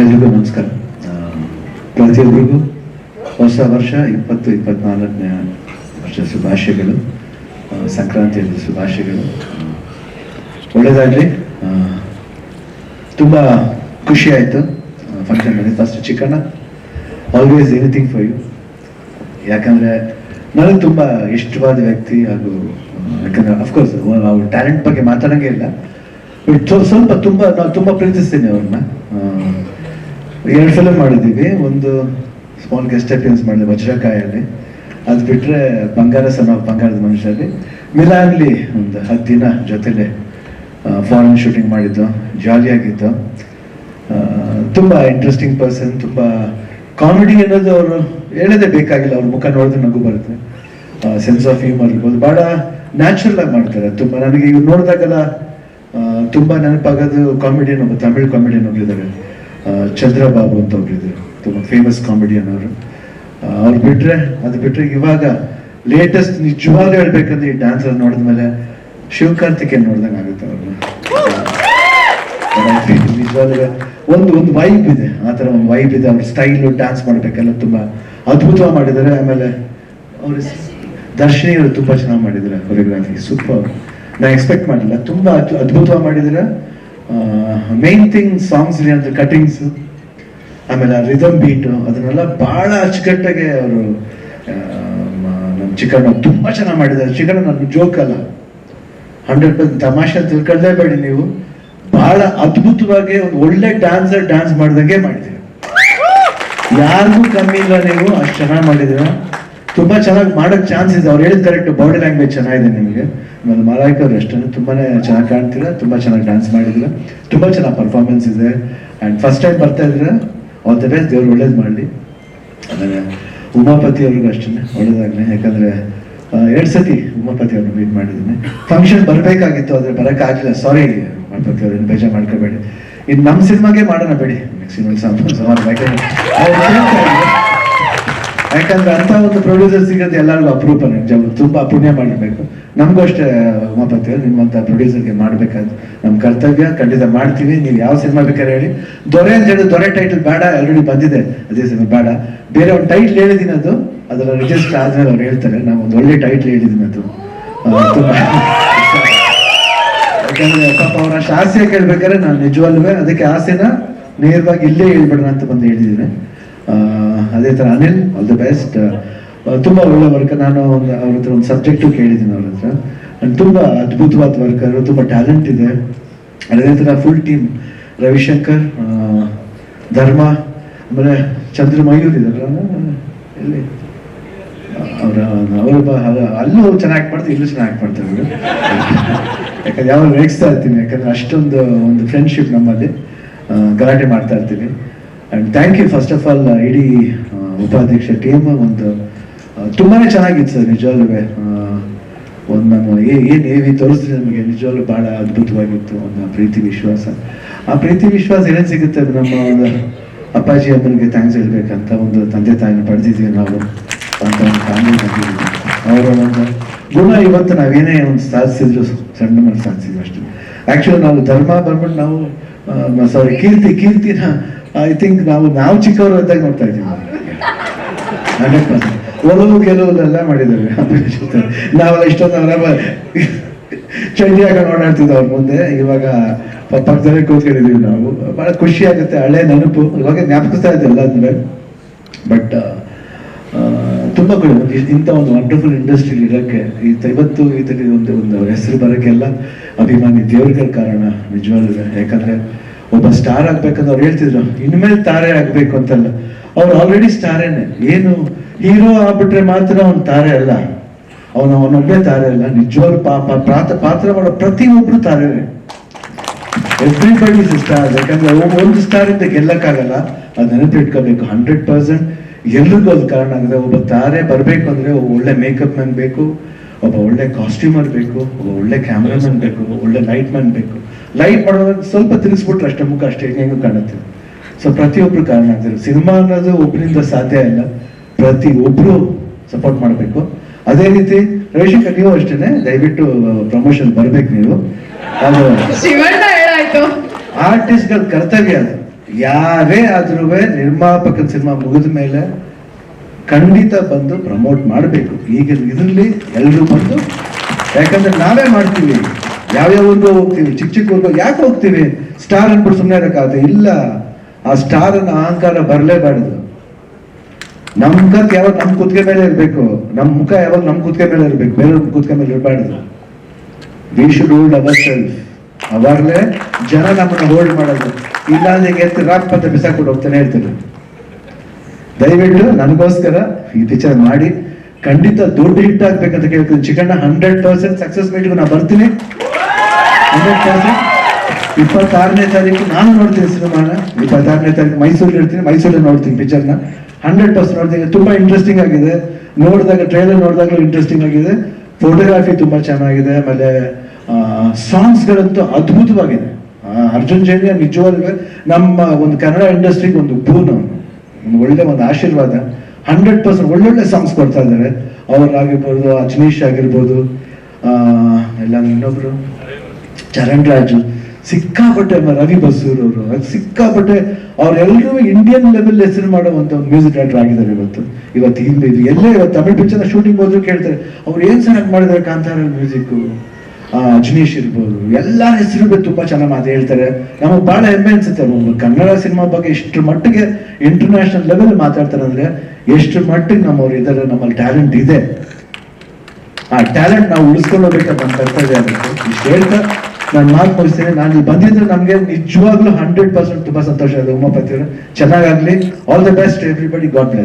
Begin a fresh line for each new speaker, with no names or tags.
ಎಲ್ರಿಗೂ ನಮಸ್ಕಾರ. ಪ್ರತಿಯೊಬ್ಬರಿಗೂ ಹೊಸ ವರ್ಷ, ಇಪ್ಪತ್ತು ಇಪ್ಪತ್ನಾಲ್ಕನೇ ವರ್ಷ ಶುಭಾಶಯಗಳು ಸಂಕ್ರಾಂತಿಯಲ್ಲಿ ಶುಭಾಶಯಗಳು. ಒಳ್ಳೇದಾಗಲಿ ತುಂಬ ಖುಷಿ ಆಯಿತು ಫಂಕ್ಷನಲ್ಲಿ first Chikkanna always anything for you ಯಾಕಂದರೆ, ನನಗೆ ತುಂಬ ಇಷ್ಟವಾದ ವ್ಯಕ್ತಿ ಹಾಗೂ ಯಾಕಂದರೆ ಯಾಕಂದ್ರೆ ಅಫ್ಕೋರ್ಸ್ ನಾವು ಟ್ಯಾಲೆಂಟ್ ಬಗ್ಗೆ ಮಾತಾಡೋಂಗೆ ಇಲ್ಲ ಬಟ್ ಸ್ವಲ್ಪ ತುಂಬ, ನಾವು ತುಂಬ ಪ್ರೀತಿಸ್ತೀನಿ ಅವ್ರನ್ನ. ಎರಡು ಸಲ ಮಾಡಿದ್ದೀವಿ. ಒಂದು ಸ್ಮಾಲ್ ಗೆಸ್ಟ್ ಅಪಿಯನ್ಸ್ ಮಾಡಿದೆ ವಜ್ರಕಾಯಲ್ಲಿ. ಅದು ಬಿಟ್ಟರೆ ಬಂಗಾರ ಸಮ ಬಂಗಾರದ ಮನುಷ್ಯರಲ್ಲಿ. ಮಿಲಾನ್ಲಿ ಒಂದು ಹತ್ತು ದಿನ ಜೊತೆಲೆ ಫಾರಿನ್ ಶೂಟಿಂಗ್ ಮಾಡಿದ್ದು. ಜಾಲಿಯಾಗಿತ್ತು ಆ, ತುಂಬ ಇಂಟ್ರೆಸ್ಟಿಂಗ್ ಪರ್ಸನ್ ತುಂಬ ಕಾಮಿಡಿ ಅನ್ನೋದು ಅವರು ಹೇಳೋದೇ ಬೇಕಾಗಿಲ್ಲ. ಅವ್ರ ಮುಖ ನೋಡಿದ್ರೆ ನಗು ಬರುತ್ತೆ. ಸೆನ್ಸ್ ಆಫ್ ಹ್ಯೂಮರ್ ಇರ್ಬೋದು. ಭಾಳ ನ್ಯಾಚುರಲ್ ಆಗಿ ಮಾಡ್ತಾರೆ. ತುಂಬ ನನಗೆ ಇವ್ರು ನೋಡಿದಾಗೆಲ್ಲ ತುಂಬ ನೆನಪಾಗೋದು ಕಾಮಿಡಿಯನ್ ಒಬ್ಬ ತಮಿಳ್ ಕಾಮಿಡಿಯನ್ ಒಬ್ಬರಿದ್ದಾರೆ ಚಂದ್ರಬಾಬು ಅಂತ ಒಬ್ಬರಿದ್ರು ತುಂಬ ಫೇಮಸ್ ಕಾಮಿಡಿಯನ್ ಅವರು ಅವ್ರು ಬಿಟ್ರೆ, ಅದು ಬಿಟ್ರೆ ಇವಾಗ ಲೇಟೆಸ್ಟ್ ನಿಜವಾಗ್ಲೂ ಹೇಳ್ಬೇಕಂದ್ರೆ ಈ ಡ್ಯಾನ್ಸರ್ ನೋಡಿದ್ಮೇಲೆ ಶಿವಕಾರ್ತಿಕೇಯನ್ ನೋಡ್ದಂಗೆ ಆಗುತ್ತೆ ಅವ್ರನ್ನ. ನಿಜವಾಗ್ಲೂ ಒಂದು ಒಂದು ವೈಬ್ ಇದೆ. ಆ ಥರ ಒಂದು ವೈಬ್ ಇದೆ. ಅವ್ರ ಸ್ಟೈಲು ಡ್ಯಾನ್ಸ್ ಮಾಡಬೇಕೆಲ್ಲ ತುಂಬ ಅದ್ಭುತವಾಗಿ ಮಾಡಿದ್ದಾರೆ. ಆಮೇಲೆ ಅವ್ರ ದರ್ಶನಿ ಅವರು ತುಂಬ ಚೆನ್ನಾಗಿ ಮಾಡಿದ್ದಾರೆ ಕೊರಿಯೋಗ್ರಾಫಿ ಸೂಪರ್ ನಾ ಎಕ್ಸ್ಪೆಕ್ಟ್ ಮಾಡಿಲ್ಲ. ತುಂಬ ಅದ್ಭು- ಅದ್ಭುತವಾಗಿ ಮಾಡಿದ್ದಾರೆ. ಮೇನ್ ಥಿಂಗ್ ಸಾಂಗ್ಸ್ ಅಂದ್ರೆ ಕಟಿಂಗ್ಸ್ ಆಮೇಲೆ ಆ ರಿದಮ್ ಬೀಟು ಅದನ್ನೆಲ್ಲ ಭಾಳ ಅಚ್ಚುಕಟ್ಟಾಗೆ ಅವರು ನಮ್ಮ ಚಿಕನ್ ತುಂಬ ಚೆನ್ನಾಗಿ ಮಾಡಿದ್ದಾರೆ. ಚಿಕನ್ ನನ್ನ ಜೋಕ್ ಅಲ್ಲ ಹಂಡ್ರೆಡ್ ಪರ್ಸೆಂಟ್ ತಮಾಷೆ ತಿಳ್ಕೊಳ್ಳೇಬೇಡಿ ನೀವು. ಬಹಳ ಅದ್ಭುತವಾಗಿ ಒಂದು ಒಳ್ಳೆ ಡ್ಯಾನ್ಸರ್ ಡ್ಯಾನ್ಸ್ ಮಾಡಿದಂಗೆ ಮಾಡಿದ್ದೀರ. ಯಾರಿಗೂ ಕಮ್ಮಿ ಇಲ್ಲ ನೀವು, ಅಷ್ಟು ಚೆನ್ನಾಗಿ ಮಾಡಿದ್ದೀರ. ತುಂಬಾ ಚೆನ್ನಾಗಿ ಮಾಡೋಕ್ಕೆ ಚಾನ್ಸ್ ಇದೆ. ಅವ್ರು ಹೇಳಿದ ಕರೆಕ್ಟ್ ಬಾಡಿ ಲ್ಯಾಂಗ್ವೇಜ್ ಚೆನ್ನಾಗಿದೆ ನಿಮಗೆ. ಆಮೇಲೆ ಮಲಾಯ್ಕ ಅವ್ರು ಅಷ್ಟೇ ತುಂಬಾನೇ ಚೆನ್ನಾಗಿ ಕಾಣ್ತೀರಾ ತುಂಬಾ ಚೆನ್ನಾಗಿ ಡ್ಯಾನ್ಸ್ ಮಾಡಿದ್ರೆ. ತುಂಬಾ ಚೆನ್ನಾಗಿ ಪರ್ಫಾರ್ಮೆನ್ಸ್ ಇದೆ. ಅಂಡ್ ಫಸ್ಟ್ ಟೈಮ್ ಬರ್ತಾ ಇದ್ರೆ ಆಲ್ ದ ಬೆಸ್ಟ್ ದೇವ್ರು ಒಳ್ಳೇದು ಮಾಡಲಿ. ಆಮೇಲೆ ಉಮಾಪತಿ ಅವ್ರಿಗೂ ಅಷ್ಟೇ ಒಳ್ಳೇದಾಗಲಿ. ಯಾಕಂದ್ರೆ ಎರಡು ಸತಿ ಉಮಾಪತಿ ಅವ್ರನ್ನ ಮೀಟ್ ಮಾಡಿದ್ದೀನಿ. ಫಂಕ್ಷನ್ ಬರಬೇಕಾಗಿತ್ತು, ಆದ್ರೆ ಬರಕ್ಕಾಗಿಲ್ಲ ಸಾರಿ ಉಮಾಪತಿ ಅವ್ರನ್ನ ಬೇಜಾರು ಮಾಡ್ಕೋಬೇಡಿ. ಇನ್ನು ನಮ್ಮ ಸಿನಿಮಾಗೆ ಮಾಡೋಣ ಬೇಡಿ. ನೆಕ್ಸ್ಟ್ ಸಿನಿಮಾ ಯಾಕಂದ್ರೆ ಅಂತ ಒಂದು ಪ್ರೊಡ್ಯೂಸರ್ ಸಿಗೋದು ಎಲ್ಲರಿಗೂ ಅಪರೂಪ ನಿಜವ ತುಂಬಾ ಪುಣ್ಯ ಮಾಡಬೇಕು ನಮಗೂ ಅಷ್ಟೇ ಉಮಾಪತಿ ನಿಮ್ಮಂತ ಪ್ರೊಡ್ಯೂಸರ್ಗೆ ಮಾಡ್ಬೇಕಾದ್ರೆ ನಮ್ಮ ಕರ್ತವ್ಯ, ಖಂಡಿತ ಮಾಡ್ತೀವಿ. ನೀವು ಯಾವ ಸಿನಿಮಾ ಬೇಕಾದ್ರೆ ಹೇಳಿ. ದೊರೆ ಅಂತ ಹೇಳಿ ದೊರೆ ಟೈಟಲ್ ಬೇಡ ಆಲ್ರೆಡಿ ಬಂದಿದೆ. ಅದೇ ಸಿನಿಮಾ ಬೇಡ. ಬೇರೆ ಒಂದು ಟೈಟ್ಲ್ ಹೇಳಿದೀನಿ ಅದು. ಅದರ ರಿಜಿಸ್ಟರ್ ಆದ್ಮೇಲೆ ಅವ್ರು ಹೇಳ್ತಾರೆ ನಾವು ಒಂದು ಒಳ್ಳೆ ಟೈಟ್ಲ್ ಹೇಳಿದೀನಿ ಅದು. ಯಾಕಂದ್ರೆ ಪಾಪ ಅವರ ಆಸೆ ಕೇಳ್ಬೇಕಾದ್ರೆ ನಾನು ನಿಜವಲ್ವೇ ಅದಕ್ಕೆ ಆಸೆನ ನೇರವಾಗಿ ಇಲ್ಲೇ ಹೇಳ್ಬಿಡೋಣ ಅಂತ ಬಂದು ಹೇಳಿದ್ದೀನಿ ಅದೇ ಥರ ಅನಿಲ್ ಆಲ್ ದ ಬೆಸ್ಟ್ ತುಂಬ ಒಳ್ಳೆ ವರ್ಕ್ ನಾನು ಒಂದು ಅವ್ರ ಹತ್ರ ಒಂದು ಸಬ್ಜೆಕ್ಟು ಕೇಳಿದ್ದೀನಿ ಅವ್ರ ಹತ್ರ. ಆ್ಯಂಡ್ ತುಂಬಾ ಅದ್ಭುತವಾದ ವರ್ಕರು ತುಂಬ ಟ್ಯಾಲೆಂಟ್ ಇದೆ. ಅದೇ ಥರ ಫುಲ್ ಟೀಮ್ ರವಿಶಂಕರ್ ಧರ್ಮ, ಆಮೇಲೆ ಚಂದ್ರ ಮಯೂರ್ ಇದಾರಲ್ಲ ಇಲ್ಲಿ ಅವರ, ಅವರು ಅಲ್ಲೂ ಚೆನ್ನಾಗಿ ಮಾಡ್ತಾರೆ, ಇಲ್ಲೂ ಚೆನ್ನಾಗಿ ಮಾಡ್ತಾರೆ ಅವರು. ಯಾಕಂದ್ರೆ ಯಾವಾಗ ರೇಗಿಸ್ತಾ ಇರ್ತೀನಿ. ಯಾಕಂದ್ರೆ ಅಷ್ಟೊಂದು ಒಂದು ಫ್ರೆಂಡ್ಶಿಪ್ ನಮ್ಮಲ್ಲಿ ಗಲಾಟೆ ಮಾಡ್ತಾ ಇರ್ತೀವಿ and thank you first of all ಇಡೀ ಉಪಾಧ್ಯಕ್ಷ ಟೀಮ್ ಒಂದು ತುಂಬಾ ಚೆನ್ನಾಗಿತ್ತು ಸರ್, ನಿಜವಾಗ್ಲೂ. ಒಂದು ನಾನು ಏನು ಏವಿ ತೋರಿಸಿದ್ರೆ ನಮಗೆ ನಿಜವಾಗ್ಲೂ ಬಹಳ ಅದ್ಭುತವಾಗಿತ್ತು ಒಂದು ಪ್ರೀತಿ, ವಿಶ್ವಾಸ. ಆ ಪ್ರೀತಿ, ವಿಶ್ವಾಸ ಏನೇನು ಸಿಗುತ್ತೆ ನಮ್ಮ ಅಪ್ಪಾಜಿ ಅಮ್ಮನಿಗೆ ಥ್ಯಾಂಕ್ಸ್ ಹೇಳ್ಬೇಕಂತ ಒಂದು ತಂದೆ ತಾಯಿನ ಪಡೆದಿದ್ದೀವಿ ನಾವು ಅಂತ ಒಂದು ಫ್ಯಾಮಿಲಿ ಅವರ ಒಂದು ಗುಣ ಇವತ್ತು ನಾವೇನೇ ಒಂದು ಸಾಧಿಸಿದ್ರು ಸಣ್ಣ ಮನೆ ಸಾಧಿಸಿದ್ವಿ ಅಷ್ಟೇ. ಆಕ್ಚುಲಿ ನಾವು ಧರ್ಮ ಬಂದ್ಬಿಟ್ಟು ನಾವು ಸಾರಿ ಕೀರ್ತಿ, ಕೀರ್ತಿನ ಐ ಥಿಂಕ್ ನಾವು ನಾವು ಚಿಕ್ಕವರು ಅಂತ ನೋಡ್ತಾ ಇದ್ದೀವಿ. Hundred percent. ಒಲವು ಅಭಿನಯ್ ಜೊತೆ. ನಾವೆಲ್ಲ ಇಷ್ಟೊಂದು ಅವರ ಚಂಡಿ ಹಾಕೊಂಡು ಓಡಾಡ್ತಿದ್ವಿ ಅವ್ರ ಮುಂದೆ. ಇವಾಗ ಪಕ್ಕದಲ್ಲೇ ಕೂತ್ಕೊಂಡಿದ್ದೀವಿ ನಾವು. ಬಹಳ ಖುಷಿ ಆಗುತ್ತೆ. ಹಳೆ ನೆನಪು. ಇವಾಗ ಜ್ಞಾಪಿಸ್ತಾ ಇದೆ ಎಲ್ಲ ಬಟ್ ತುಂಬ ಇಂಥ ಒಂದು ವಂಡರ್ಫುಲ್ ಇಂಡಸ್ಟ್ರಿ ಇರೋಕ್ಕೆ ಈತ ಇವತ್ತು ಇದರಲ್ಲಿ ಒಂದು ಒಂದು ಹೆಸರು ಬರೋಕ್ಕೆಲ್ಲ ಅಭಿಮಾನಿ ದೇವ್ರಗಳ ಕಾರಣ ನಿಜವಾಗ್ಲೂ. ಯಾಕಂದ್ರೆ ಒಬ್ಬ ಸ್ಟಾರ್ ಆಗ್ಬೇಕಂದ್ರೆ ಅವ್ರು ಹೇಳ್ತಿದ್ರು. ಇನ್ಮೇಲೆ ತಾರೆ ಆಗ್ಬೇಕು ಅಂತಲ್ಲ ಅವ್ರು ಆಲ್ರೆಡಿ ಸ್ಟಾರೇನೆ ಏನು. ಹೀರೋ ಆಗ್ಬಿಟ್ರೆ ಮಾತ್ರ ಅವ್ನು ತಾರೆ ಅಲ್ಲ. ಅವನು ಅವನೊಬ್ಬೇ ತಾರೆ ಅಲ್ಲ. ನಿಜವಾಗ್ಲೂ ಪಾಪ. ಪಾತ್ರ ಪಾತ್ರ ಮಾಡೋ ಪ್ರತಿಯೊಬ್ರು ತಾರೆ. ಎವ್ರಿಬಡಿ ಸ್ಟಾರ್ ಯಾಕಂದ್ರೆ ಒಂದು ಸ್ಟಾರ್ ಇಂದ ಗೆಲ್ಲಕ್ಕಾಗಲ್ಲ. ಅದು ನೆನಪಿಟ್ಕೋಬೇಕು. ಹಂಡ್ರೆಡ್ ಪರ್ಸೆಂಟ್ ಎಲ್ರಿಗೂ ಅದು ಕಾರಣ ಆಗಿದೆ. ಒಬ್ಬ ತಾರೆ ಬರ್ಬೇಕು ಅಂದ್ರೆ ಒಳ್ಳೆ ಮೇಕಪ್ ಮ್ಯಾನ್ ಬೇಕು. ಒಬ್ಬ ಒಳ್ಳೆ ಕಾಸ್ಟ್ಯೂಮರ್ ಬೇಕು ಒಬ್ಬ ಒಳ್ಳೆ ಕ್ಯಾಮ್ರಾಮನ್ ಬೇಕು ಒಳ್ಳೆ ಲೈಟ್ ಮ್ಯಾನ್ ಬೇಕು ಲೈಟ್ ಮಾಡೋದಾಗ ಸ್ವಲ್ಪ ತಿರುಗಿಸ್ಬಿಟ್ರೆ ಅಷ್ಟೇ ಮುಖ ಅಷ್ಟೇ ಹೆಂಗೆ ಕಾಣುತ್ತೆ. ಸೊ ಪ್ರತಿಯೊಬ್ರು ಕಾರಣ ಆಗ್ತಾರೆ ಸಿನಿಮಾ ಅನ್ನೋದು ಒಬ್ಬರಿಂದ ಸಾಧ್ಯ ಇಲ್ಲ. ಪ್ರತಿ ಒಬ್ರು ಸಪೋರ್ಟ್ ಮಾಡಬೇಕು. ಅದೇ ರೀತಿ ರವಿಶಂಕರ್ ನೀವು ಅಷ್ಟೇನೆ? ದಯವಿಟ್ಟು ಪ್ರಮೋಷನ್ ಬರ್ಬೇಕು ನೀವು. ಅದು
ಹೇಳಾಯ್ತು.
ಆರ್ಟಿಸ್ಟ್ಗಳ ಕರ್ತವ್ಯ ಅದು. ಯಾರೇ ಆದ್ರೂ ನಿರ್ಮಾಪಕ ಸಿನಿಮಾ ಮುಗಿದ ಮೇಲೆ ಖಂಡಿತ ಬಂದು ಪ್ರಮೋಟ್ ಮಾಡಬೇಕು. ಈಗ ಇದರಲ್ಲಿ ಎಲ್ಲರೂ ಬಂದು, ಯಾಕಂದ್ರೆ ನಾವೇ ಮಾಡ್ತೀವಿ. ಯಾವ್ಯಾವ ಊರಿಗೂ ಹೋಗ್ತೀವಿ, ಚಿಕ್ಕ ಚಿಕ್ಕ ಊರ್ಗೋ ಯಾಕೆ ಹೋಗ್ತೀವಿ? ಸ್ಟಾರ್ ಅನ್ಬಿಟ್ಟು ಸುಮ್ಮನೆ ಇರೋಕ್ಕಾಗುತ್ತೆ. ಇಲ್ಲ, ಆ ಸ್ಟಾರ್ ಅನ್ನ ಅಹಂಕಾರ ಬರಲೇಬಾರದು. ನಮ್ಮ ಕತ್ ಯಾವಾಗ ನಮ್ ಕುತ್ತಿಗೆ ಮೇಲೆ ಇರಬೇಕು. ನಮ್ ಮುಖ ಯಾವಾಗ ನಮ್ ಕುತ್ತಿಗೆ ಮೇಲೆ ಇರಬೇಕು. ಬೇರೆ ಕುತ್ತಿಗೆ ಮೇಲೆ ಇರಬಾರ್ದು. We should hold our self ಅವಾಗಲೇ ಜನ ನಮ್ಮನ್ನು ಹೋಲ್ಡ್ ಮಾಡೋದು. ಇಲ್ಲ ಅಂದ್ರೆ ಎತ್ತು ರಾಕ್ ಪತ್ರ ಬಿಸಾಕೊಂಡು ಹೋಗ್ತಾನೆ ಇರ್ತಾರೆ. ದಯವಿಟ್ಟು ನನಗೋಸ್ಕರ ಈ ಟೀಚರ್ ಮಾಡಿ, ಖಂಡಿತ ದೊಡ್ಡ ಹಿಟ್ ಆಗ್ಬೇಕಂತ ಕೇಳ್ತೀನಿ ಚಿಕಣ್ಣ ಹಂಡ್ರೆಡ್ ಪರ್ಸೆಂಟ್ ಸಕ್ಸಸ್ ಮೀಟ್ಗೆ ನಾನು ಬರ್ತೀನಿ. ಹಂಡ್ರೆಡ್ ಪರ್ಸೆಂಟ್ ಇಪ್ಪತ್ತಾರನೇ ತಾರೀಕು ನಾನು ನೋಡ್ತೀನಿ ಸಿನಿಮಾನ. ಇಪ್ಪತ್ತಾರನೇ ತಾರೀಕು ಮೈಸೂರಲ್ಲಿ ಇರ್ತೀನಿ. ಮೈಸೂರಲ್ಲಿ ನೋಡ್ತೀನಿ ಪಿಕ್ಚರ್ನ ಹಂಡ್ರೆಡ್ ಪರ್ಸೆಂಟ್ ನೋಡ್ತೀನಿ. ತುಂಬಾ ಇಂಟ್ರೆಸ್ಟಿಂಗ್ ಆಗಿದೆ. ನೋಡಿದಾಗ ಟ್ರೈಲರ್ ನೋಡಿದಾಗಲೂ ಇಂಟ್ರೆಸ್ಟಿಂಗ್ ಆಗಿದೆ. ಫೋಟೋಗ್ರಾಫಿ ತುಂಬಾ ಚೆನ್ನಾಗಿದೆ. ಆಮೇಲೆ ಸಾಂಗ್ಸ್ಗಳಂತೂ ಅದ್ಭುತವಾಗಿದೆ. ಅರ್ಜುನ್ ಜೈನಿಯ ನಿಜವಾಗ್ಲೂ ನಮ್ಮ ಒಂದು ಕನ್ನಡ ಇಂಡಸ್ಟ್ರಿಗೆ ಒಂದು ಒಂದು ಒಳ್ಳೆ ಒಂದು ಆಶೀರ್ವಾದ. ಹಂಡ್ರೆಡ್ ಪರ್ಸೆಂಟ್ ಒಳ್ಳೊಳ್ಳೆ ಸಾಂಗ್ಸ್ ಕೊಡ್ತಾ ಇದ್ದಾರೆ. ಅವರಾಗಿರ್ಬೋದು ಅಜ್ನೀಶ್ ಆಗಿರ್ಬೋದು ಆ, ಇಲ್ಲ ಇನ್ನೊಬ್ರು. ಚರಣ್ ರಾಜು ಸಿಕ್ಕಾಪಟ್ಟೆ ರವಿ ಬಸೂರ್ ಅವರು ಸಿಕ್ಕಾಪಟ್ಟೆ ಅವರೆಲ್ಲರೂ ಇಂಡಿಯನ್ ಲೆವೆಲ್ ಹೆಸರು ಮಾಡುವಂತ ಮ್ಯೂಸಿಕ್ ಡೈರೆಕ್ಟರ್ ಆಗಿದ್ದಾರೆ ಇವತ್ತು. ಇವತ್ತು ಹಿಂದೆ ಇದು ಎಲ್ಲೇ ತಮಿಳ್ ಪಿಕ್ಚರ್ ಶೂಟಿಂಗ್ ಹೋದ್ರು ಕೇಳ್ತಾರೆ ಅವ್ರು ಏನ್ ಚೆನ್ನಾಗಿ ಮಾಡಿದ್ದಾರೆ ಕಾಂತಾರ ಮ್ಯೂಸಿಕ್ ಅಜ್ನೀಶ್ ಇರ್ಬೋದು, ಎಲ್ಲರ ಹೆಸರು ತುಂಬಾ ಚೆನ್ನಾಗಿ ಮಾತು ಹೇಳ್ತಾರೆ. ನಮಗೆ ಬಹಳ ಹೆಮ್ಮೆ ಅನ್ಸುತ್ತೆ ಒಬ್ಬ ಕನ್ನಡ ಸಿನಿಮಾ ಬಗ್ಗೆ ಎಷ್ಟು ಮಟ್ಟಿಗೆ ಇಂಟರ್ನ್ಯಾಷನಲ್ ಲೆವೆಲ್ ಮಾತಾಡ್ತಾರೆ ಅಂದ್ರೆ ಎಷ್ಟು ಮಟ್ಟಿಗೆ ನಮ್ಮವ್ರು ಇದ್ದಾರೆ ನಮ್ಮಲ್ಲಿ ಟ್ಯಾಲೆಂಟ್ ಇದೆ. ಆ ಟ್ಯಾಲೆಂಟ್ ನಾವು ಉಳಿಸ್ಕೊಂಡು ಹೋಗ್ಬೇಕಂತ ನಮ್ಮ ಕರ್ತವ್ಯ ಆಗುತ್ತೆ. ಇಷ್ಟು ಹೇಳ್ತಾ ನಾನು ಮಾತು ಮುಗಿಸ್ತೇನೆ. ನಾನು ಇಲ್ಲಿ ಬಂದಿದ್ರೆ ನಮಗೆ ನಿಜವಾಗ್ಲೂ ಹಂಡ್ರೆಡ್ ಪರ್ಸೆಂಟ್ ತುಂಬಾ ಸಂತೋಷ ಇದೆ ಉಮಾಪತಿ ಅವರು ಚೆನ್ನಾಗಾಗ್ಲಿ all the best everybody God bless